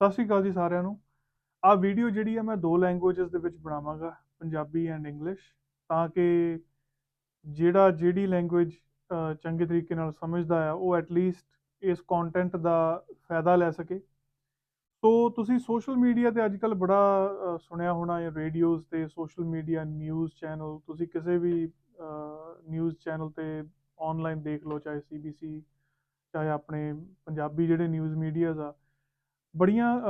ਸਤਿ ਸ਼੍ਰੀ ਅਕਾਲ ਜੀ ਸਾਰਿਆਂ ਨੂੰ। ਆਹ ਵੀਡੀਓ ਜਿਹੜੀ ਆ ਮੈਂ ਦੋ ਲੈਂਗੁਏਜਸ ਦੇ ਵਿੱਚ ਬਣਾਵਾਂਗਾ, ਪੰਜਾਬੀ ਐਂਡ ਇੰਗਲਿਸ਼ ਤਾਂ ਕਿ ਜਿਹੜਾ ਜਿਹੜੀ ਲੈਂਗੁਏਜ ਚੰਗੇ ਤਰੀਕੇ ਨਾਲ ਸਮਝਦਾ ਆ, ਉਹ ਐਟਲੀਸਟ ਇਸ ਕੰਟੈਂਟ ਦਾ ਫਾਇਦਾ ਲੈ ਸਕੇ। ਸੋ ਤੁਸੀਂ ਸੋਸ਼ਲ ਮੀਡੀਆ ਤੇ ਅੱਜਕੱਲ ਬੜਾ ਸੁਣਿਆ ਹੋਣਾ ਹੈ ਰੇਡੀਓਜ਼ ਤੇ ਸੋਸ਼ਲ ਮੀਡੀਆ ਨਿਊਜ਼ ਚੈਨਲ ਤੁਸੀਂ ਕਿਸੇ ਵੀ ਨਿਊਜ਼ ਚੈਨਲ ਤੇ ਆਨਲਾਈਨ ਦੇਖ ਲਓ, ਚਾਹੇ ਸੀਬੀਸੀ ਚਾਹੇ ਆਪਣੇ ਪੰਜਾਬੀ ਜਿਹੜੇ ਨਿਊਜ਼ ਮੀਡੀਆਜ਼ ਆ ਬੜੀਆਂ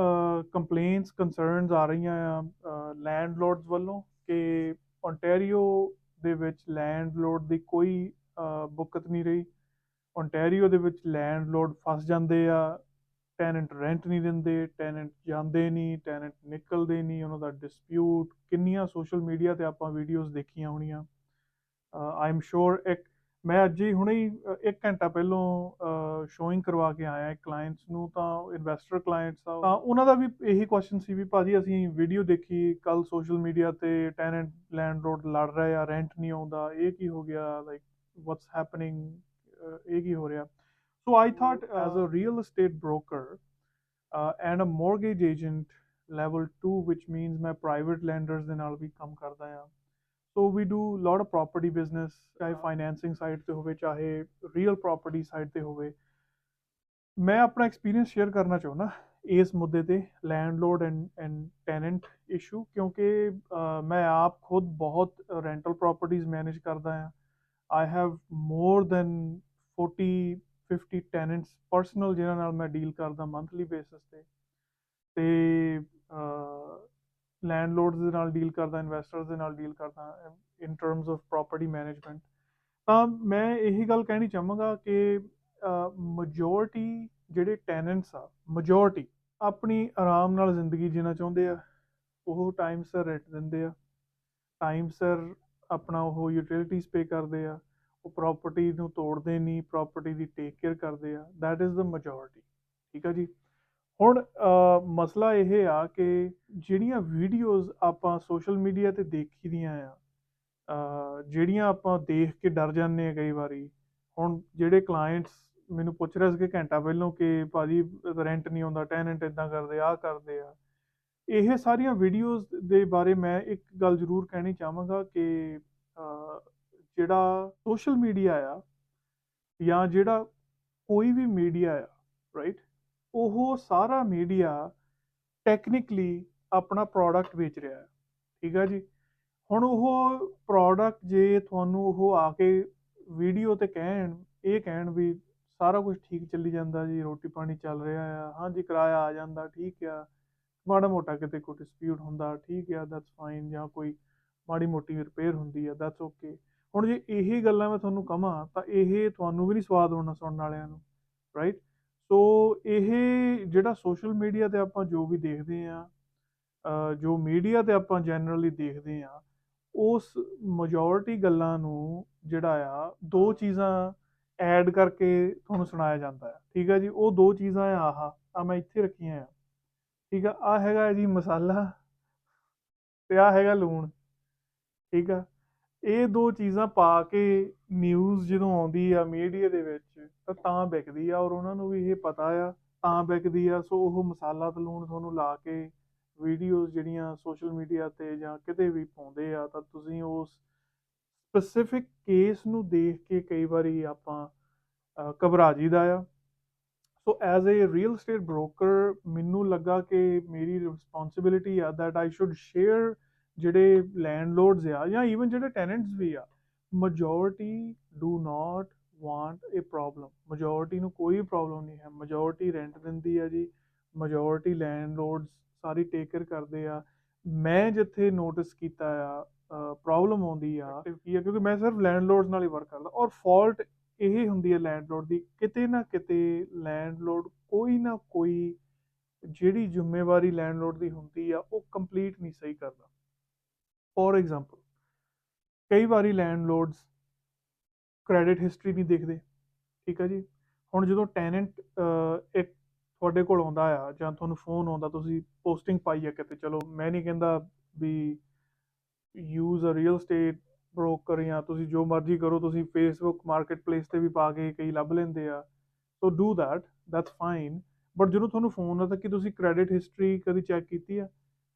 ਕੰਪਲੇਂਟਸ ਕੰਸਰਨਸ ਆ ਰਹੀਆਂ ਆ ਲੈਂਡਲੋਰਡਸ ਵੱਲੋਂ ਕਿ ਓਨਟਾਰੀਓ ਦੇ ਵਿੱਚ ਲੈਂਡਲੋਰਡ ਦੀ ਕੋਈ ਅ, ਬੁੱਕਤ ਨਹੀਂ ਰਹੀ। ਓਨਟਾਰੀਓ ਦੇ ਵਿੱਚ ਲੈਂਡਲੋਰਡ ਫਸ ਜਾਂਦੇ ਆ ਟੈਨੈਂਟ ਰੈਂਟ ਨਹੀਂ ਦਿੰਦੇ ਟੈਨੈਂਟ ਜਾਂਦੇ ਨਹੀਂ ਟੈਨੈਂਟ ਨਿਕਲਦੇ ਨਹੀਂ ਉਹਨਾਂ ਦਾ ਡਿਸਪਿਊਟ ਕਿੰਨੀਆਂ ਸੋਸ਼ਲ ਮੀਡੀਆ ਤੇ ਆਪਾਂ ਵੀਡੀਓਜ਼ ਦੇਖੀਆਂ ਹੋਣੀਆਂ। ਆਈ ਐਮ ਸ਼ੋਰ ਇੱਕ ਮੈਂ ਅੱਜ ਹੀ ਹੁਣੇ ਹੀ ਅ, ਇੱਕ ਘੰਟਾ ਪਹਿਲੋਂ ਸ਼ੋਇੰਗ ਕਰਵਾ ਕੇ ਆਇਆ ਇੱਕ ਕਲਾਇੰਟਸ ਨੂੰ ਤਾਂ ਇਨਵੈਸਟਰ ਕਲਾਇੰਟਸ ਆ ਤਾਂ ਉਹਨਾਂ ਦਾ ਵੀ ਇਹੀ ਕੁਐਸਚਨ ਸੀ ਵੀ ਭਾਜੀ ਅਸੀਂ ਵੀਡੀਓ ਦੇਖੀ ਕੱਲ ਸੋਸ਼ਲ ਮੀਡੀਆ ਤੇ ਟੈਨੈਂਟ ਲੈਂਡ ਰੋਡ ਲੜ ਰਹੇ ਆ ਰੈਂਟ ਨਹੀਂ ਆਉਂਦਾ ਇਹ ਕੀ ਹੋ ਗਿਆ ਲਾਈਕ ਵਾਟਸ ਹੈਪਨਿੰਗ ਇਹ ਕੀ ਹੋ ਰਿਹਾ? So I thought as a real estate broker and a mortgage agent level level 2 which means ਮੈਂ ਪ੍ਰਾਈਵੇਟ ਲੈਂਡਰਸ ਦੇ ਨਾਲ ਵੀ ਕੰਮ ਕਰਦਾ ਆ। So we do lot of property business ਚਾਹੇ ਫਾਈਨੈਂਸਿੰਗ ਸਾਈਡ ਤੇ ਹੋਵੇ ਚਾਹੇ ਰੀਅਲ ਪ੍ਰੋਪਰਟੀ ਸਾਈਡ ਤੇ ਹੋਵੇ। ਮੈਂ ਆਪਣਾ ਐਕਸਪੀਰੀਅੰਸ ਸ਼ੇਅਰ ਕਰਨਾ ਚਾਹੁੰਦਾ ਇਸ ਮੁੱਦੇ ਤੇ landlord and and tenant issue ਕਿਉਂਕਿ ਮੈਂ ਆਪ ਖੁਦ ਬਹੁਤ ਰੈਂਟਲ ਪ੍ਰਾਪਰਟੀਆਂ ਮੈਨੇਜ ਕਰਦਾ ਹਾਂ। I have more than 40 50 tenants personal ਜਿਨ੍ਹਾਂ ਨਾਲ ਮੈਂ ਡੀਲ ਕਰਦਾ ਮੰਥਲੀ ਬੇਸਿਸ ਤੇ। ਤੇ ਲੈਂਡਲੋਰਡਸ ਦੇ ਨਾਲ ਡੀਲ ਕਰਦਾ ਇਨਵੈਸਟਰਸ ਦੇ ਨਾਲ ਡੀਲ ਕਰਦਾ in terms of property management ਤਾਂ ਮੈਂ ਇਹੀ ਗੱਲ ਕਹਿਣੀ ਚਾਹਾਂਗਾ ਕਿ ਮੈਜੋਰਟੀ ਜਿਹੜੇ ਟੈਨੈਂਟਸ ਆ ਮੈਜੋਰਟੀ ਆਪਣੀ ਆਰਾਮ ਨਾਲ ਜ਼ਿੰਦਗੀ ਜੀਣਾ ਚਾਹੁੰਦੇ ਆ, ਉਹ ਟਾਈਮ ਸਿਰ ਰੈਂਟ ਦਿੰਦੇ ਆ ਟਾਈਮ ਸਿਰ ਆਪਣਾ ਉਹ ਯੂਟਿਲਿਟੀਜ਼ ਪੇ ਕਰਦੇ ਆ, ਉਹ ਪ੍ਰਾਪਰਟੀ ਨੂੰ ਤੋੜਦੇ ਨਹੀਂ ਪ੍ਰਾਪਰਟੀ ਦੀ ਟੇਕ ਕੇਅਰ ਕਰਦੇ ਆ, that ਇਜ਼ the majority, ਠੀਕ ਆ ਜੀ? ਹੁਣ ਮਸਲਾ ਇਹ ਆ ਕਿ ਜਿਹੜੀਆਂ ਵੀਡੀਓਜ਼ ਆਪਾਂ ਸੋਸ਼ਲ ਮੀਡੀਆ ਤੇ ਦੇਖੀ ਦੀਆਂ ਆ ਜਿਹੜੀਆਂ ਆਪਾਂ ਦੇਖ ਕੇ ਡਰ ਜਾਂਦੇ ਆ ਕਈ ਵਾਰੀ, ਹੁਣ ਜਿਹੜੇ ਕਲਾਇੰਟਸ ਮੈਨੂੰ ਪੁੱਛ ਰਹੇ ਸੀਗੇ ਘੰਟਾ ਪਹਿਲਾਂ ਕਿ ਭਾਜੀ ਰੈਂਟ ਨਹੀਂ ਆਉਂਦਾ ਟੈਨੈਂਟ ਇਦਾਂ ਕਰਦੇ ਆ ਕਰਦੇ ਆ, ਇਹ ਸਾਰੀਆਂ ਵੀਡੀਓਜ਼ ਦੇ ਬਾਰੇ ਮੈਂ ਇੱਕ ਗੱਲ ਜ਼ਰੂਰ ਕਹਿਣੀ ਚਾਹਾਂਗਾ ਕਿ ਜਿਹੜਾ ਸੋਸ਼ਲ ਮੀਡੀਆ ਆ ਜਾਂ ਜਿਹੜਾ ਕੋਈ ਵੀ ਮੀਡੀਆ ਆ ਰਾਈਟ ਉਹ ਸਾਰਾ ਮੀਡੀਆ ਟੈਕਨੀਕਲੀ ਆਪਣਾ ਪ੍ਰੋਡਕਟ ਵੇਚ ਰਿਹਾ ਹੈ। ਠੀਕ ਆ ਜੀ? ਹੁਣ ਉਹ ਪ੍ਰੋਡਕਟ ਜੇ ਤੁਹਾਨੂੰ ਉਹ ਆ ਕੇ ਵੀਡੀਓ ਤੇ ਕਹਿਣ, ਇਹ ਕਹਿਣ ਵੀ ਸਾਰਾ ਕੁਝ ਠੀਕ ਚੱਲੀ ਜਾਂਦਾ ਜੀ, ਰੋਟੀ ਪਾਣੀ ਚੱਲ ਰਿਹਾ ਆ, ਹਾਂਜੀ ਕਿਰਾਇਆ ਆ ਜਾਂਦਾ, ਠੀਕ ਆ। ਮਾੜਾ ਮੋਟਾ ਕਿਤੇ ਕੋਈ ਡਿਸਪਿਊਟ ਹੁੰਦਾ, ਠੀਕ ਆ ਦੈਟਸ ਫਾਈਨ ਜਾਂ ਕੋਈ ਮਾੜੀ ਮੋਟੀ ਰਿਪੇਅਰ ਹੁੰਦੀ ਆ ਦੈਟਸ ਓਕੇ ਹੁਣ ਜੇ ਇਹੀ ਗੱਲਾਂ ਮੈਂ ਤੁਹਾਨੂੰ ਕਹਾਂ, ਤਾਂ ਇਹ ਤੁਹਾਨੂੰ ਵੀ ਨਹੀਂ ਸਵਾਦ ਹੋਣਾ ਸੁਣਨ ਵਾਲਿਆਂ ਨੂੰ ਰਾਈਟ ਸੋ ਇਹ ਜਿਹੜਾ ਸੋਸ਼ਲ ਮੀਡੀਆ ਤੇ ਆਪਾਂ ਜੋ ਵੀ ਦੇਖਦੇ ਆ ਜੋ ਮੀਡੀਆ ਤੇ ਆਪਾਂ ਜਨਰਲੀ ਦੇਖਦੇ ਆ ਉਸ ਮੈਜੋਰਿਟੀ ਗੱਲਾਂ ਨੂੰ ਜਿਹੜਾ ਆ ਦੋ ਚੀਜ਼ਾਂ ਐਡ ਕਰਕੇ ਤੁਹਾਨੂੰ ਸੁਣਾਇਆ ਜਾਂਦਾ ਹੈ। ਠੀਕ ਹੈ ਜੀ? ਉਹ ਦੋ ਚੀਜ਼ਾਂ ਆ ਆਹ ਆ ਮੈਂ ਇੱਥੇ ਰੱਖੀਆਂ ਆ। ਠੀਕ ਆ? ਆ ਹੈਗਾ ਜੀ ਮਸਾਲਾ ਤੇ ਆ ਹੈਗਾ ਲੂਣ। ਠੀਕ ਆ? ਇਹ ਦੋ ਚੀਜ਼ਾਂ ਪਾ ਕੇ ਨਿਊਜ਼ ਜਦੋਂ ਆਉਂਦੀ ਆ ਮੀਡੀਆ ਦੇ ਵਿੱਚ, ਤਾਂ ਤਾਂ ਵਿਕਦੀ ਆ ਔਰ ਉਹਨਾਂ ਨੂੰ ਵੀ ਇਹ ਪਤਾ ਆ, ਤਾਂ ਵਿਕਦੀ ਆ। ਸੋ ਉਹ ਮਸਾਲਾ ਤਲੂਣ ਤੁਹਾਨੂੰ ਲਾ ਕੇ ਵੀਡੀਓਜ਼ ਜਿਹੜੀਆਂ ਸੋਸ਼ਲ ਮੀਡੀਆ ਤੇ ਜਾਂ ਕਿਤੇ ਵੀ ਪਾਉਂਦੇ ਆ, ਤਾਂ ਤੁਸੀਂ ਉਸ ਸਪੈਸਿਫਿਕ ਕੇਸ ਨੂੰ ਦੇਖ ਕੇ ਕਈ ਵਾਰੀ ਆਪਾਂ ਘਬਰਾ ਜੀਦਾ ਆ। So as a real estate broker ਮੈਨੂੰ ਲੱਗਾ ਕਿ ਮੇਰੀ ਰਿਸਪੌਂਸਿਬਿਲਿਟੀ ਆ that ਆਈ ਸ਼ੁੱਡ ਸ਼ੇਅਰ ਜਿਹੜੇ ਲੈਂਡਲੋਰਡਸ ਆ ਜਾਂ ਇਵਨ ਜਿਹੜੇ ਟੈਨੈਂਟਸ ਵੀ ਆ majority do not want a problem. Majority ਨੂੰ ਕੋਈ ਪ੍ਰੋਬਲਮ ਨਹੀਂ ਹੈ। Majority ਰੈਂਟ ਦਿੰਦੀ ਆ ਜੀ। Majority ਲੈਂਡਲੋਰਡਸ ਸਾਰੀ ਟੇਕ ਕੇਅਰ ਕਰਦੇ ਆ। ਮੈਂ ਜਿੱਥੇ ਨੋਟਿਸ ਕੀਤਾ ਆ ਪ੍ਰੋਬਲਮ ਆਉਂਦੀ ਆ ਕੀ ਆ ਕਿਉਂਕਿ ਮੈਂ ਸਿਰਫ ਲੈਂਡਲੋਰਡਸ ਨਾਲ ਹੀ ਵਰਕ ਕਰਦਾ। ਔਰ ਫਾਲਟ ਇਹ ਹੁੰਦੀ ਹੈ ਲੈਂਡਲੋਰਡ ਦੀ ਕਿਤੇ ਨਾ ਕਿਤੇ ਲੈਂਡਲੋਰਡ ਕੋਈ ਨਾ ਕੋਈ ਜਿਹੜੀ ਜ਼ਿੰਮੇਵਾਰੀ ਲੈਂਡਲੋਰਡ ਦੀ ਹੁੰਦੀ ਆ ਉਹ ਕੰਪਲੀਟ ਨਹੀਂ ਸਹੀ ਕਰਦਾ। ਫੋਰ ਐਗਜ਼ਾਮਪਲ ਕਈ ਵਾਰੀ ਲੈਂਡਲੋਰਡਸ ਕ੍ਰੈਡਿਟ ਹਿਸਟਰੀ ਨਹੀਂ ਦੇਖਦੇ, ਠੀਕ ਹੈ ਜੀ? ਹੁਣ ਜਦੋਂ ਟੈਨੈਂਟ ਇੱਕ ਤੁਹਾਡੇ ਕੋਲ ਆਉਂਦਾ ਆ ਜਾਂ ਤੁਹਾਨੂੰ ਫੋਨ ਆਉਂਦਾ, ਤੁਸੀਂ ਪੋਸਟਿੰਗ ਪਾਈ ਆ ਕਿਤੇ, ਚਲੋ ਮੈਂ ਨਹੀਂ ਕਹਿੰਦਾ ਵੀ use a real estate broker ਜਾਂ ਤੁਸੀਂ ਜੋ ਮਰਜ਼ੀ ਕਰੋ, ਤੁਸੀਂ ਫੇਸਬੁੱਕ ਮਾਰਕੀਟ ਪਲੇਸ ਤੇ ਵੀ ਪਾ ਕੇ ਕਈ ਲੱਭ ਲੈਂਦੇ ਆ so do that, that's fine but ਜਦੋਂ ਤੁਹਾਨੂੰ ਫੋਨ ਆਉਂਦਾ ਕਿ ਤੁਸੀਂ ਕ੍ਰੈਡਿਟ ਹਿਸਟਰੀ ਕਦੀ ਚੈੱਕ ਕੀਤੀ ਆ?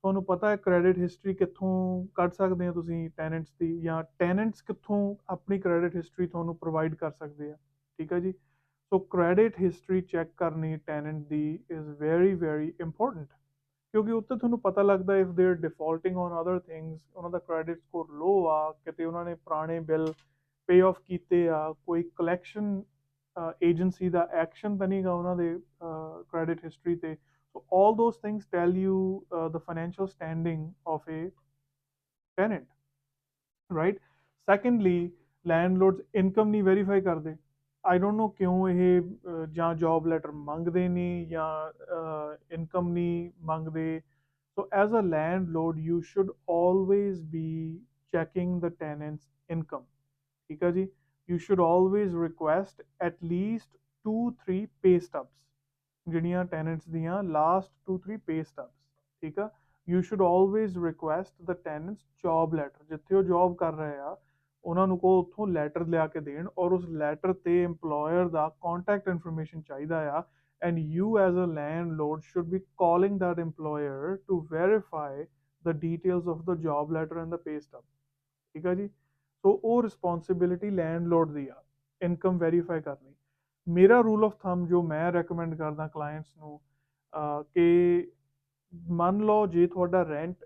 ਤੁਹਾਨੂੰ ਪਤਾ ਹੈ ਕ੍ਰੈਡਿਟ ਹਿਸਟਰੀ ਕਿੱਥੋਂ ਕੱਢ ਸਕਦੇ ਆ ਤੁਸੀਂ ਟੈਨੈਂਟਸ ਦੀ ਜਾਂ ਟੈਨੈਂਟਸ ਕਿੱਥੋਂ ਆਪਣੀ ਕ੍ਰੈਡਿਟ ਹਿਸਟਰੀ ਤੁਹਾਨੂੰ ਪ੍ਰੋਵਾਈਡ ਕਰ ਸਕਦੇ ਆ, ਠੀਕ ਹੈ ਜੀ? ਸੋ ਕ੍ਰੈਡਿਟ ਹਿਸਟਰੀ ਚੈੱਕ ਕਰਨੀ ਟੈਨੈਂਟ ਦੀ ਇਜ਼ ਵੈਰੀ ਵੈਰੀ ਇੰਪੋਰਟੈਂਟ ਕਿਉਂਕਿ ਉੱਤੇ ਤੁਹਾਨੂੰ ਪਤਾ ਲੱਗਦਾ if they are defaulting on other things ਉਹਨਾਂ ਦਾ ਕ੍ਰੈਡਿਟ ਸਕੋਰ ਲੋ ਆ, ਕਿਤੇ ਉਹਨਾਂ ਨੇ ਪੁਰਾਣੇ ਬਿੱਲ ਪੇ ਆਫ ਕੀਤੇ ਆ, ਕੋਈ ਕਲੈਕਸ਼ਨ ਏਜੰਸੀ ਦਾ ਐਕਸ਼ਨ ਤਾਂ ਨਹੀਂਗਾ ਉਹਨਾਂ ਦੇ ਕ੍ਰੈਡਿਟ ਹਿਸਟਰੀ ਤੇ। So all those things tell you uh, the financial standing of a tenant, right? Secondly, landlords income ਨਹੀਂ verify ਕਰਦੇ ਆਈ ਡੋਨਟ ਨੋ ਕਿਉਂ ਇਹ ਅਹ, ਜਾਂ ਜੌਬ ਲੈਟਰ ਮੰਗਦੇ ਨਹੀਂ ਜਾਂ ਇਨਕਮ ਨਹੀਂ ਮੰਗਦੇ so as a landlord you should always be checking the tenant's income ਠੀਕ ਹੈ ਜੀ you should always request at least 2 3 pay stubs ਜਿਹੜੀਆਂ ਟੈਨੈਂਟਸ ਦੀਆਂ ਲਾਸਟ 2 3 ਪੇ ਸਟਬਸ ਠੀਕ ਆ? You should always request the tenants job letter ਜਿੱਥੇ ਉਹ job ਕਰ ਰਹੇ ਆ, ਉਹਨਾਂ ਨੂੰ ਕੋ ਉੱਥੋਂ ਲੈਟਰ ਲਿਆ ਕੇ ਦੇਣ ਔਰ ਉਸ ਲੈਟਰ ਤੇ EMPLOYER ਦਾ ਕੰਟੈਕਟ ਇਨਫੋਰਮੇਸ਼ਨ ਚਾਹੀਦਾ ਆ and you as a landlord should be calling that employer to verify the details of the job letter and the pay stub, ਠੀਕ ਆ ਜੀ? ਸੋ ਉਹ ਰਿਸਪੌਂਸਿਬਿਲਿਟੀ ਲੈਂਡਲੋਰਡ ਦੀ ਆ ਇਨਕਮ ਵੈਰੀਫਾਈ ਕਰਨੀ। ਮੇਰਾ ਰੂਲ ਆਫ ਥੰਬ ਜੋ ਮੈਂ ਰეკਮੈਂਡ ਕਰਦਾ ਕਲਾਇੰਟਸ ਨੂੰ ਕਿ ਮੰਨ ਲਓ ਜੇ ਤੁਹਾਡਾ ਰੈਂਟ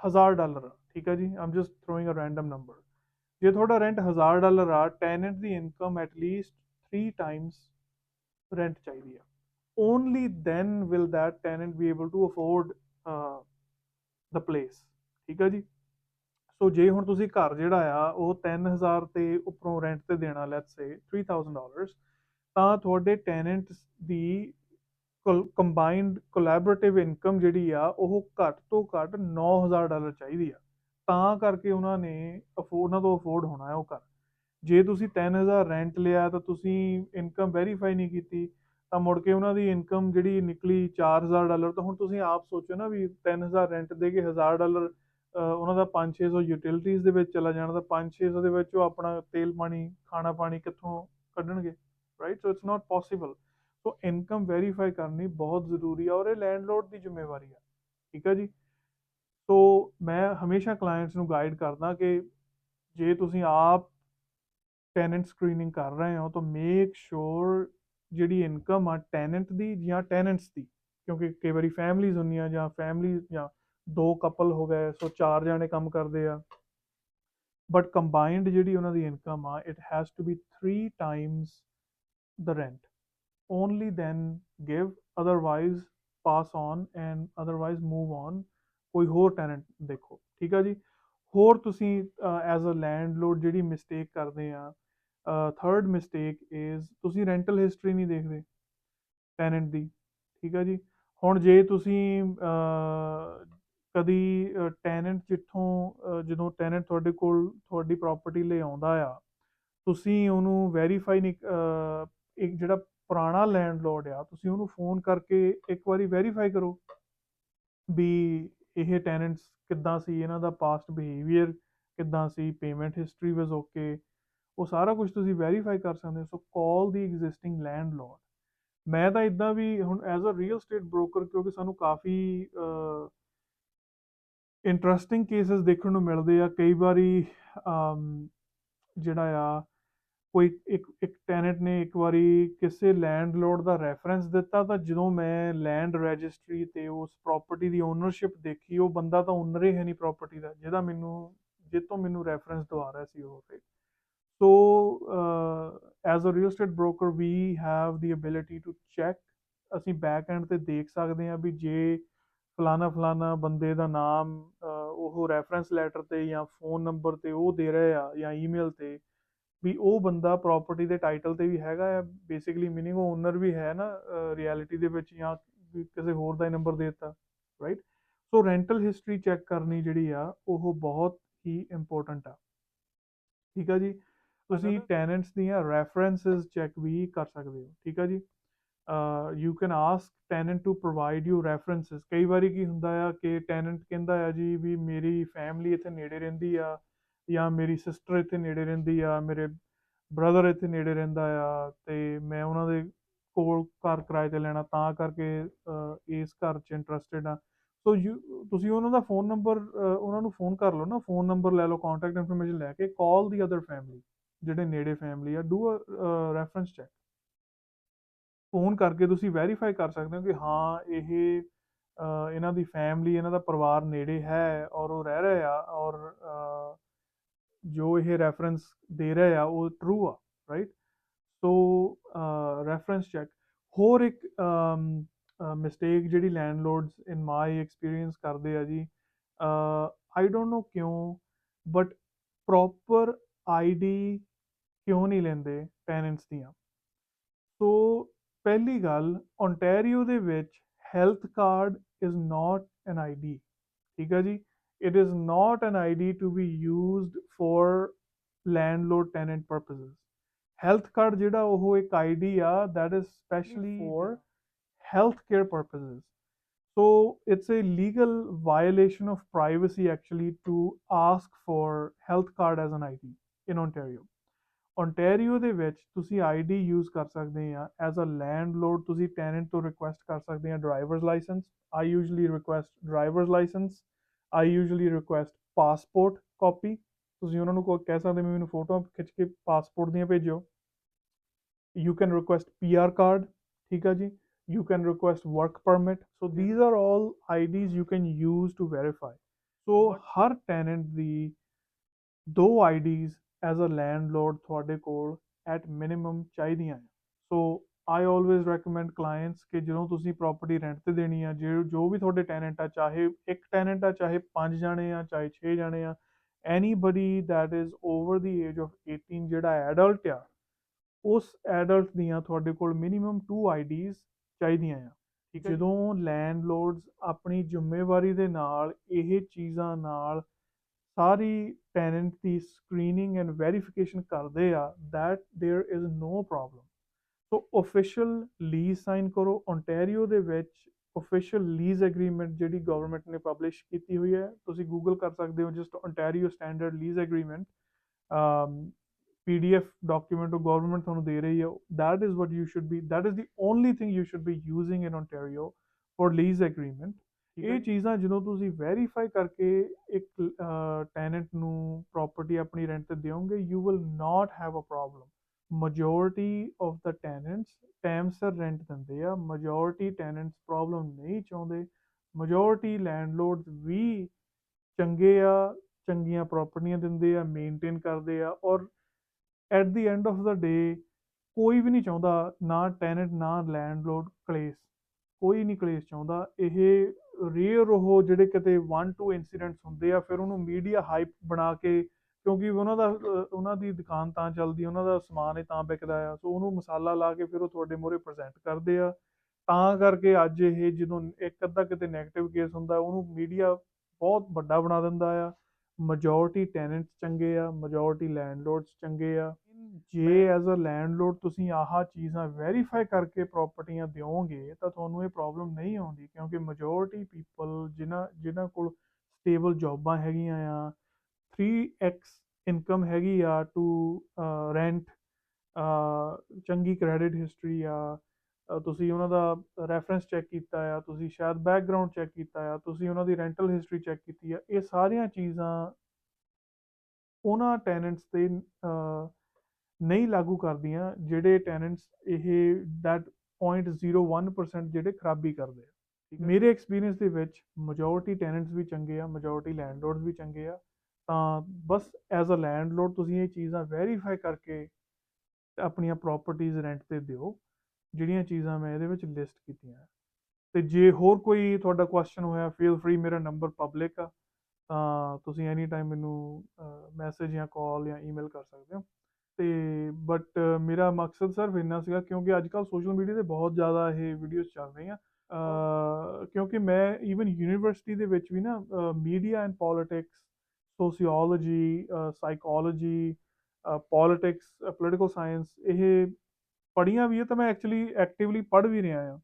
1000 ਡਾਲਰ ਆ ਠੀਕ ਆ ਜੀ? I'm just throwing a random number ਜੇ ਤੁਹਾਡਾ ਰੈਂਟ 1000 ਡਾਲਰ ਆ tenant the income at least 3 times rent ਚਾਹੀਦੀ ਆ। Only then will that tenant be able to afford uh, place ਠੀਕ ਆ ਜੀ? ਸੋ ਜੇ ਹੁਣ ਤੁਸੀਂ ਘਰ ਜਿਹੜਾ ਆ, ਉਹ 3000 ਤੇ ਉੱਪਰੋਂ ਰੈਂਟ ਤੇ ਦੇਣਾ ਲੈਟਸ ਸੇ 3000 ਡਾਲਰਸ ਤਾਂ ਤੁਹਾਡੇ ਟੈਨੈਂਟਸ ਦੀ ਕੰਬਾਈਨਡ ਕੋਲੈਬੋਰੇਟਿਵ ਇਨਕਮ ਜਿਹੜੀ ਆ, ਉਹ ਘੱਟ ਤੋਂ ਘੱਟ 9000 ਡਾਲਰ ਚਾਹੀਦੀ ਆ। ਤਾਂ ਕਰਕੇ ਉਹਨਾਂ ਨੇ ਅਫੋਰਡ ਉਹਨਾਂ ਤੋਂ ਅਫੋਰਡ ਹੋਣਾ ਹੈ ਉਹ ਘਰ। ਜੇ ਤੁਸੀਂ 3000 ਰੈਂਟ ਲਿਆ, ਤਾਂ ਤੁਸੀਂ ਇਨਕਮ ਵੈਰੀਫਾਈ ਨਹੀਂ ਕੀਤੀ, ਤਾਂ ਮੁੜ ਕੇ ਉਹਨਾਂ ਦੀ ਇਨਕਮ ਜਿਹੜੀ ਨਿਕਲੀ 4000 ਡਾਲਰ ਤਾਂ ਹੁਣ ਤੁਸੀਂ ਆਪ ਸੋਚੋ ਨਾ ਵੀ 3000 ਰੈਂਟ ਦੇ ਕੇ 1000 ਡਾਲਰ ਉਹਨਾਂ ਦਾ 5-600 ਯੂਟਿਲਿਟੀਜ਼ ਦੇ ਵਿੱਚ ਚਲਾ ਜਾਣਾ ਤਾਂ 5-600 ਦੇ ਵਿੱਚ ਉਹ ਆਪਣਾ ਤੇਲ ਪਾਣੀ, ਖਾਣਾ ਪਾਣੀ ਕਿੱਥੋਂ ਕੱਢਣਗੇ right so it's not possible so income verify ਕਰਨੀ ਬਹੁਤ ਜ਼ਰੂਰੀ ਆ ਔਰ ਇਹ ਲੈਂਡਲੋਰਡ ਦੀ ਜ਼ਿੰਮੇਵਾਰੀ ਆ, ਠੀਕ ਹੈ ਜੀ? ਸੋ ਮੈਂ ਹਮੇਸ਼ਾ ਕਲਾਇੰਟਸ ਨੂੰ ਗਾਈਡ ਕਰਦਾ ਕਿ ਜੇ ਤੁਸੀਂ ਆਪ ਟੈਨੈਂਟ ਸਕਰੀਨਿੰਗ ਕਰ ਰਹੇ ਹੋ ਤਾਂ ਮੇਕ ਸ਼ੋਰ ਜਿਹੜੀ ਇਨਕਮ ਆ ਟੈਨੈਂਟ ਦੀ ਜਾਂ ਟੈਨੈਂਟਸ ਦੀ, ਕਿਉਂਕਿ ਕਈ ਵਾਰੀ ਫੈਮਲੀਜ਼ ਹੁੰਦੀਆਂ ਜਾਂ ਫੈਮਲੀ ਜਾਂ ਦੋ ਕਪਲ ਹੋ ਗਏ, ਸੋ ਚਾਰ ਜਾਣੇ ਕੰਮ ਕਰਦੇ ਆ। ਬਟ ਕੰਬਾਈਨਡ ਜਿਹੜੀ ਉਹਨਾਂ ਦੀ ਇਨਕਮ ਆ it has to be 3 times the rent. Only then give, otherwise pass on and otherwise move on ਕੋਈ ਹੋਰ ਟੈਨੈਂਟ ਦੇਖੋ, ਠੀਕ ਆ ਜੀ? ਹੋਰ ਤੁਸੀਂ ਐਜ਼ ਅ ਲੈਂਡਲੋਰਡ ਜਿਹੜੀ ਮਿਸਟੇਕ ਕਰਦੇ ਆ ਥਰਡ ਮਿਸਟੇਕ ਇਜ਼ ਤੁਸੀਂ ਰੈਂਟਲ ਹਿਸਟਰੀ ਨਹੀਂ ਦੇਖਦੇ ਟੈਨੈਂਟ ਦੀ, ਠੀਕ ਆ ਜੀ? ਹੁਣ ਜੇ ਤੁਸੀਂ ਕਦੀ ਟੈਨੈਂਟ ਜਿੱਥੋਂ ਜਦੋਂ ਟੈਨੈਂਟ ਤੁਹਾਡੇ ਕੋਲ ਤੁਹਾਡੀ ਪ੍ਰਾਪਰਟੀ ਲਈ ਆਉਂਦਾ ਆ, ਤੁਸੀਂ ਉਹਨੂੰ ਵੈਰੀਫਾਈ ਨਹੀਂ ਇੱਕ ਜਿਹੜਾ ਪੁਰਾਣਾ ਲੈਂਡਲੋਰਡ ਆ, ਤੁਸੀਂ ਉਹਨੂੰ ਫੋਨ ਕਰਕੇ ਇੱਕ ਵਾਰੀ ਵੈਰੀਫਾਈ ਕਰੋ ਵੀ ਇਹ ਟੈਨੈਂਟਸ ਕਿੱਦਾਂ ਸੀ, ਇਹਨਾਂ ਦਾ ਪਾਸਟ ਬਿਹੇਵੀਅਰ ਕਿੱਦਾਂ ਸੀ ਪੇਮੈਂਟ ਹਿਸਟਰੀ ਵਾਸ ਓਕੇ ਉਹ ਸਾਰਾ ਕੁਝ ਤੁਸੀਂ ਵੈਰੀਫਾਈ ਕਰ ਸਕਦੇ ਹੋ। ਸੋ ਕਾਲ ਦੀ ਐਗਜ਼ਿਸਟਿੰਗ ਲੈਂਡਲੋਰਡ ਮੈਂ ਤਾਂ ਇਦਾਂ ਵੀ ਹੁਣ as a real estate broker ਕਿਉਂਕਿ ਸਾਨੂੰ ਕਾਫੀ ਇੰਟਰਸਟਿੰਗ ਕੇਸਸ ਦੇਖਣ ਨੂੰ ਮਿਲਦੇ ਆ। ਕਈ ਵਾਰੀ ਜਿਹੜਾ ਆ, ਕੋਈ ਇੱਕ ਇੱਕ ਟੈਨੈਂਟ ਨੇ ਇੱਕ ਵਾਰੀ ਕਿਸੇ ਲੈਂਡਲੋਰਡ ਦਾ ਰੈਫਰੈਂਸ ਦਿੱਤਾ ਤਾਂ ਜਦੋਂ ਮੈਂ ਲੈਂਡ ਰਜਿਸਟਰੀ ਤੇ ਉਸ ਪ੍ਰਾਪਰਟੀ ਦੀ ਓਨਰਸ਼ਿਪ ਦੇਖੀ, ਉਹ ਬੰਦਾ ਤਾਂ ਓਨਰ ਹੀ ਹੈ ਨਹੀਂ ਪ੍ਰਾਪਰਟੀ ਦਾ, ਜਿਹਦਾ ਮੈਨੂੰ ਜਿਹ ਮੈਨੂੰ ਰੈਫਰੈਂਸ ਦਵਾ ਰਿਹਾ ਸੀ ਉਹ ਤੇ so as a real estate broker we have the ability to check ਅਸੀਂ ਬੈਕ ਐਂਡ ਤੇ ਦੇਖ ਸਕਦੇ ਹਾਂ ਵੀ ਜੇ ਫਲਾਣਾ ਫਲਾਣਾ ਬੰਦੇ ਦਾ ਨਾਮ ਉਹ ਰੈਫਰੈਂਸ ਲੈਟਰ ਤੇ ਜਾਂ ਫੋਨ ਨੰਬਰ ਤੇ ਉਹ ਦੇ ਰਹੇ ਆ ਜਾਂ ਈਮੇਲ ਤੇ ਵੀ ਉਹ ਬੰਦਾ ਪ੍ਰਾਪਰਟੀ ਦੇ ਟਾਈਟਲ ਤੇ ਵੀ ਹੈਗਾ ਆ ਬੇਸਿਕਲੀ ਮੀਨਿੰਗ ਉਹ ਓਨਰ ਵੀ ਹੈ ਨਾ ਰਿਐਲਿਟੀ ਦੇ ਵਿੱਚ ਜਾਂ ਕਿਸੇ ਹੋਰ ਦਾ ਹੀ ਨੰਬਰ ਦੇ ਦਿੱਤਾ right so rental history check ਕਰਨੀ ਜਿਹੜੀ ਆ ਉਹ ਬਹੁਤ ਹੀ ਇੰਪੋਰਟੈਂਟ ਆ। ਠੀਕ ਆ ਜੀ? ਤੁਸੀਂ ਟੈਨੈਂਟਸ ਦੀਆਂ ਰੈਫਰੈਂਸਸ ਚੈੱਕ ਵੀ ਕਰ ਸਕਦੇ ਹੋ ਠੀਕ ਆ ਜੀ? You can ask tenant to provide you references ਕਈ ਵਾਰੀ ਕੀ ਹੁੰਦਾ ਆ ਕਿ ਟੈਨੈਂਟ ਕਹਿੰਦਾ ਆ ਜੀ ਵੀ ਮੇਰੀ ਫੈਮਿਲੀ ਇੱਥੇ ਨੇੜੇ ਰਹਿੰਦੀ ਆ ਜਾਂ ਮੇਰੀ ਸਿਸਟਰ ਇੱਥੇ ਨੇੜੇ ਰਹਿੰਦੀ ਆ, ਮੇਰੇ ਬ੍ਰਦਰ ਇੱਥੇ ਨੇੜੇ ਰਹਿੰਦਾ ਆ ਤੇ ਮੈਂ ਉਹਨਾਂ ਦੇ ਕੋਲ ਘਰ ਕਿਰਾਏ ਤੇ ਲੈਣਾ ਤਾਂ ਕਰਕੇ ਇਸ ਘਰ 'ਚ ਇੰਟਰਸਟਿਡ ਆ। ਸੋ ਤੁਸੀਂ ਉਹਨਾਂ ਦਾ ਫੋਨ ਨੰਬਰ ਉਹਨਾਂ ਨੂੰ ਫੋਨ ਕਰ ਲਓ ਨਾ ਫੋਨ ਨੰਬਰ ਲੈ ਲਓ ਕੰਟੈਕਟ ਇਨਫੋਰਮੇਸ਼ਨ ਲੈ ਕੇ ਕਾਲ ਦੀ ਅਦਰ ਫੈਮਿਲੀ ਜਿਹੜੇ ਨੇੜੇ ਫੈਮਿਲੀ ਆ do a reference check phone ਕਰਕੇ ਤੁਸੀਂ ਵੈਰੀਫਾਈ ਕਰ ਸਕਦੇ ਹੋ ਕਿ ਹਾਂ, ਇਹ ਇਹਨਾਂ ਦੀ ਫੈਮਿਲੀ ਇਹਨਾਂ ਦਾ ਪਰਿਵਾਰ ਨੇੜੇ ਹੈ ਔਰ ਉਹ ਰਹਿ ਰਹੇ ਆ ਔਰ ਜੋ ਇਹ ਰੈਫਰੈਂਸ ਦੇ ਰਹੇ ਆ, ਉਹ ਟਰੂ ਆ ਰਾਈਟ ਸੋ ਰੈਫਰੈਂਸ ਚੈੱਕ ਹੋਰ ਇੱਕ ਮਿਸਟੇਕ ਜਿਹੜੀ ਲੈਂਡਲੋਰਡਸ ਇਨ ਮਾਈ ਐਕਸਪੀਰੀਅੰਸ ਕਰਦੇ ਆ ਜੀ ਆਈ ਡੋਨਟ ਨੋ ਕਿਉਂ ਬਟ ਪ੍ਰੋਪਰ ਆਈਡੀ ਕਿਉਂ ਨਹੀਂ ਲੈਂਦੇ ਟੈਨੈਂਟਸ ਦੀਆਂ? ਸੋ ਪਹਿਲੀ ਗੱਲ ਓਨਟਾਰੀਓ ਦੇ ਵਿੱਚ health card is not an ID ਠੀਕ ਹੈ ਜੀ it is not an ID to be used for landlord tenant purposes health card ਜਿਹੜਾ ਉਹ ਇੱਕ ID ਆ that is specially for healthcare purposes so it's a legal violation of privacy actually to ask for health card as an ID in Ontario Ontario ਦੇ ਵਿੱਚ ਤੁਸੀਂ ID use ਕਰ ਸਕਦੇ ਆ ਐਜ਼ ਅ ਲੈਂਡਲੋਰਡ ਤੁਸੀਂ tenant ਤੋਂ request ਕਰ ਸਕਦੇ ਆ driver's licence I usually request driver's license I usually request passport copy ਤੁਸੀਂ ਉਹਨਾਂ ਨੂੰ ਕੋ- ਕਹਿ ਸਕਦੇ ਮੈਨੂੰ ਫੋਟੋ ਖਿੱਚ ਕੇ ਪਾਸਪੋਰਟ ਦੀਆਂ ਭੇਜੋ you can request PR card ਠੀਕ ਆ ਜੀ you can request work permit so these are all IDs you can use to verify so Har tenant ਦੀ ਦੋ IDs as a landlord ਤੁਹਾਡੇ ਕੋਲ at minimum ਚਾਹੀਦੀਆਂ ਹੈ ਸੋ I always recommend clients ਕਿ ਜਦੋਂ ਤੁਸੀਂ ਪ੍ਰਾਪਰਟੀ ਰੈਂਟ ਤੇ ਦੇਣੀ ਆ ਜੇ ਜੋ ਵੀ ਤੁਹਾਡੇ ਟੈਨੈਂਟ ਆ ਚਾਹੇ ਇੱਕ ਟੈਨੈਂਟ ਆ ਚਾਹੇ ਪੰਜ ਜਾਣੇ ਆ ਚਾਹੇ 6 ਜਾਣੇ ਆ anybody that is over the age of 18 ਜਿਹੜਾ ਐਡਲਟ ਆ ਉਸ ਐਡਲਟ ਦੀਆਂ ਤੁਹਾਡੇ ਕੋਲ ਮਿਨੀਮਮ 2 IDs ਚਾਹੀਦੀਆਂ ਆ। ਠੀਕ ਹੈ ਜਦੋਂ ਲੈਂਡਲੋਰਡਸ ਆਪਣੀ ਜ਼ਿੰਮੇਵਾਰੀ ਦੇ ਨਾਲ ਇਹ ਚੀਜ਼ਾਂ ਨਾਲ ਸਾਰੀ ਪੈਰੈਂਟ ਦੀ ਸਕਰੀਨਿੰਗ ਐਂਡ ਵੈਰੀਫਿਕੇਸ਼ਨ ਕਰਦੇ ਆ that there is no problem so official lease sign ਕਰੋ। ਓਨਟਾਰੀਓ ਦੇ ਵਿੱਚ ਆਫੀਸ਼ੀਅਲ ਲੀਜ਼ ਐਗਰੀਮੈਂਟ ਜਿਹੜੀ ਗਵਰਨਮੈਂਟ ਨੇ ਪਬਲਿਸ਼ ਕੀਤੀ ਹੋਈ ਹੈ, ਤੁਸੀਂ ਗੂਗਲ ਕਰ ਸਕਦੇ ਹੋ just Ontario standard lease agreement PDF document ਉਹ ਗਵਰਨਮੈਂਟ ਤੁਹਾਨੂੰ ਦੇ ਰਹੀ ਹੈ। That is what you should be, that is the only thing you should be using in Ontario for lease agreement ਇਹ ਚੀਜ਼ਾਂ ਜਦੋਂ ਤੁਸੀਂ ਵੈਰੀਫਾਈ ਕਰਕੇ ਇੱਕ ਟੈਨੈਂਟ ਨੂੰ ਪ੍ਰਾਪਰਟੀ ਆਪਣੀ ਰੈਂਟ ਤੇ ਦਿਓਗੇ you will not have a problem majority of the tenants time ਸਿਰ ਰੈਂਟ ਦਿੰਦੇ ਆ majority tenants ਪ੍ਰੋਬਲਮ ਨਹੀਂ ਚਾਹੁੰਦੇ majority landlords ਵੀ ਚੰਗੇ ਆ ਚੰਗੀਆਂ ਪ੍ਰਾਪਰਟੀਆਂ ਦਿੰਦੇ ਆ ਮੇਨਟੇਨ ਕਰਦੇ ਆ or at the end of the day ਕੋਈ ਵੀ ਨਹੀਂ ਚਾਹੁੰਦਾ ਨਾ ਟੈਨੈਂਟ ਨਾ ਲੈਂਡਲੋਰਡ ਕਲੇਸ਼। ਕੋਈ ਨਹੀਂ ਕਲੇਸ਼ ਚਾਹੁੰਦਾ। ਇਹ ਰੇਅਰ ਉਹ ਜਿਹੜੇ ਕਿਤੇ 1 2 ਇਨਸੀਡੈਂਟਸ ਹੁੰਦੇ ਆ, ਫਿਰ ਉਹਨੂੰ ਮੀਡੀਆ ਹਾਈਪ ਬਣਾ ਕੇ, ਕਿਉਂਕਿ ਉਹਨਾਂ ਦਾ ਉਹਨਾਂ ਦੀ ਦੁਕਾਨ ਤਾਂ ਚੱਲਦੀ, ਉਹਨਾਂ ਦਾ ਸਮਾਨ ਹੀ ਤਾਂ ਵਿਕਦਾ ਆ, ਸੋ ਉਹਨੂੰ ਮਸਾਲਾ ਲਾ ਕੇ ਫਿਰ ਉਹ ਤੁਹਾਡੇ ਮੂਹਰੇ ਪ੍ਰੈਜ਼ੈਂਟ ਕਰਦੇ ਆ। ਤਾਂ ਕਰਕੇ ਅੱਜ ਇਹ ਜਦੋਂ ਇੱਕ ਅੱਧਾ ਕਿਤੇ 네ਗੇਟਿਵ ਕੇਸ ਹੁੰਦਾ, ਉਹਨੂੰ ਮੀਡੀਆ ਬਹੁਤ ਵੱਡਾ ਬਣਾ ਦਿੰਦਾ ਆ। ਮੈਜੋਰਟੀ ਟੈਨੈਂਟਸ ਚੰਗੇ ਆ ਮੈਜੋਰਟੀ ਲੈਂਡਲੋਰਡਸ ਚੰਗੇ ਆ। ਜੇ ਐਜ਼ ਅ ਲੈਂਡਲੋਰਡ ਤੁਸੀਂ ਆਹ ਚੀਜ਼ਾਂ ਵੈਰੀਫਾਈ ਕਰਕੇ ਪ੍ਰਾਪਰਟੀਆਂ ਦਿਓਗੇ ਤਾਂ ਤੁਹਾਨੂੰ ਇਹ ਪ੍ਰੋਬਲਮ ਨਹੀਂ ਆਉਂਦੀ ਕਿਉਂਕਿ ਮੈਜੋਰਟੀ ਪੀਪਲ ਜਿਨ੍ਹਾਂ ਜਿਨ੍ਹਾਂ ਕੋਲ ਸਟੇਬਲ ਜੌਬਾਂ ਹੈਗੀਆਂ ਆ 3x ਇਨਕਮ ਹੈਗੀ ਆ ਟੂ ਰੈਂਟ ਚੰਗੀ ਕ੍ਰੈਡਿਟ ਹਿਸਟਰੀ ਆ ਤੁਸੀਂ ਉਹਨਾਂ ਦਾ ਰੈਫਰੈਂਸ ਚੈੱਕ ਕੀਤਾ ਆ ਤੁਸੀਂ ਸ਼ਾਇਦ ਬੈਕਗ੍ਰਾਉਂਡ ਚੈੱਕ ਕੀਤਾ ਆ ਤੁਸੀਂ ਉਹਨਾਂ ਦੀ ਰੈਂਟਲ ਹਿਸਟਰੀ ਚੈੱਕ ਕੀਤੀ ਆ ਇਹ ਸਾਰੀਆਂ ਚੀਜ਼ਾਂ ਉਹਨਾਂ ਟੈਨੈਂਟਸ ਤੇ ਨਹੀਂ ਲਾਗੂ ਕਰਦੀਆਂ ਜਿਹੜੇ ਟੈਨੈਂਟਸ ਇਹ that 0.01% ਜਿਹੜੇ ਖਰਾਬੀ ਕਰਦੇ ਆ। ਮੇਰੇ ਐਕਸਪੀਰੀਅੰਸ ਦੇ ਵਿੱਚ ਮੈਜੋਰਟੀ ਟੈਨੈਂਟਸ ਵੀ ਚੰਗੇ ਆ ਮੈਜੋਰਟੀ ਲੈਂਡਲੋਰਡਸ ਵੀ ਚੰਗੇ ਆ ਤਾਂ ਬਸ ਐਜ਼ ਅ ਲੈਂਡਲੋਰਡ ਤੁਸੀਂ ਇਹ ਚੀਜ਼ਾਂ ਵੈਰੀਫਾਈ ਕਰਕੇ ਆਪਣੀਆਂ ਪ੍ਰਾਪਰਟੀਆਂ ਰੈਂਟ ਤੇ ਦਿਓ। ਜਿਹੜੀਆਂ ਚੀਜ਼ਾਂ ਮੈਂ ਇਹਦੇ ਵਿੱਚ ਲਿਸਟ ਕੀਤੀਆਂ। ਤੇ ਜੇ ਹੋਰ ਕੋਈ ਤੁਹਾਡਾ ਕੁਐਸਚਨ ਹੋਇਆ ਫੀਲ ਫ੍ਰੀ ਮੇਰਾ ਨੰਬਰ ਪਬਲਿਕ ਆ। ਤਾਂ ਤੁਸੀਂ ਐਨੀ ਟਾਈਮ ਮੈਨੂੰ ਮੈਸੇਜ ਜਾਂ ਕਾਲ ਜਾਂ ਈਮੇਲ ਕਰ ਸਕਦੇ ਹੋ। ਤੇ ਬਟ ਮੇਰਾ ਮਕਸਦ ਸਿਰਫ ਇੰਨਾ ਸੀਗਾ ਕਿਉਂਕਿ ਅੱਜ ਕੱਲ ਸੋਸ਼ਲ ਮੀਡੀਆ ਤੇ ਬਹੁਤ ਜ਼ਿਆਦਾ ਇਹ ਵੀਡੀਓਜ਼ ਚੱਲ ਰਹੀਆਂ। ਕਿਉਂਕਿ ਮੈਂ ਈਵਨ ਯੂਨੀਵਰਸਿਟੀ ਦੇ ਵਿੱਚ ਵੀ ਨਾ media and politics sociology psychology politics political science ਇਹ ਪੜ੍ਹੀਆਂ ਵੀ ਹੈ ਤਾਂ ਮੈਂ ਐਕਚੁਅਲੀ ਐਕਟਿਵਲੀ ਪੜ੍ਹ ਵੀ ਰਿਹਾ ਹਾਂ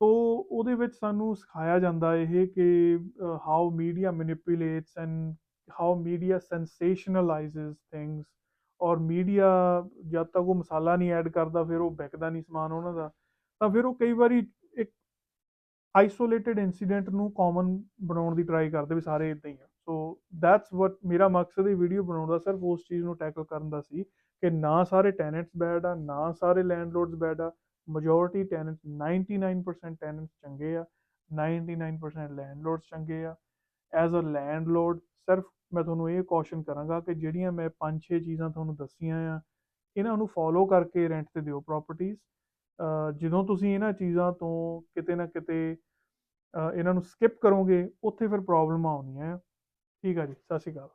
ਤੋ ਉਹਦੇ ਵਿੱਚ ਸਾਨੂੰ ਸਿਖਾਇਆ ਜਾਂਦਾ ਇਹ ਕਿ how media manipulates and how media sensationalises things or media ਜਦ ਤੱਕ ਉਹ ਮਸਾਲਾ ਨਹੀਂ ਐਡ ਕਰਦਾ, ਫਿਰ ਉਹ ਵਿਕਦਾ ਨਹੀਂ ਸਮਾਨ ਉਹਨਾਂ ਦਾ, ਤਾਂ ਫਿਰ ਉਹ ਕਈ ਵਾਰੀ ਇੱਕ ਆਈਸੋਲੇਟਿਡ ਇਨਸੀਡੈਂਟ ਨੂੰ ਕਾਮਨ ਬਣਾਉਣ ਦੀ ਟਰਾਈ ਕਰਦੇ ਵੀ ਸਾਰੇ ਇਦਾਂ ਹੀ ਆ। ਸੋ ਦੈਟਸ ਵਾਟ ਮੇਰਾ ਮਕਸਦ ਇਹ ਵੀਡੀਓ ਬਣਾਉਣ ਦਾ ਸਿਰਫ ਉਸ ਚੀਜ਼ ਨੂੰ ਟੈਕਲ ਕਰਨ ਦਾ ਸੀ ਕਿ ਨਾ ਸਾਰੇ ਟੈਨੈਂਟਸ ਬੈਡ ਆ, ਨਾ ਸਾਰੇ ਲੈਂਡਲੋਰਡਸ ਬੈਡ ਆ। ਮੈਜੋਰਿਟੀ ਟੈਨੈਂਟਸ 99% ਟੈਨੈਂਟਸ ਚੰਗੇ ਆ 99% ਲੈਂਡਲੋਰਡਸ ਚੰਗੇ ਆ। ਐਜ਼ ਅ ਲੈਂਡਲੋਰਡ ਸਿਰਫ ਮੈਂ ਤੁਹਾਨੂੰ ਇਹ ਕੌਸ਼ਨ ਕਰਾਂਗਾ ਕਿ ਜਿਹੜੀਆਂ ਮੈਂ ਪੰਜ ਛੇ ਚੀਜ਼ਾਂ ਤੁਹਾਨੂੰ ਦੱਸੀਆਂ ਆ, ਇਹਨਾਂ ਨੂੰ ਫੋਲੋ ਕਰਕੇ ਰੈਂਟ ਤੇ ਦਿਓ ਪ੍ਰਾਪਰਟੀਆਂ ਜਦੋਂ ਤੁਸੀਂ ਇਹਨਾਂ ਚੀਜ਼ਾਂ ਤੋਂ ਕਿਤੇ ਨਾ ਕਿਤੇ ਇਹਨਾਂ ਨੂੰ ਸਕਿਪ ਕਰੋਗੇ, ਉੱਥੇ ਫਿਰ ਪ੍ਰੋਬਲਮ ਆਉਂਦੀਆਂ ਆ। ਠੀਕ ਆ ਜੀ ਸਤਿ ਸ਼੍ਰੀ ਅਕਾਲ।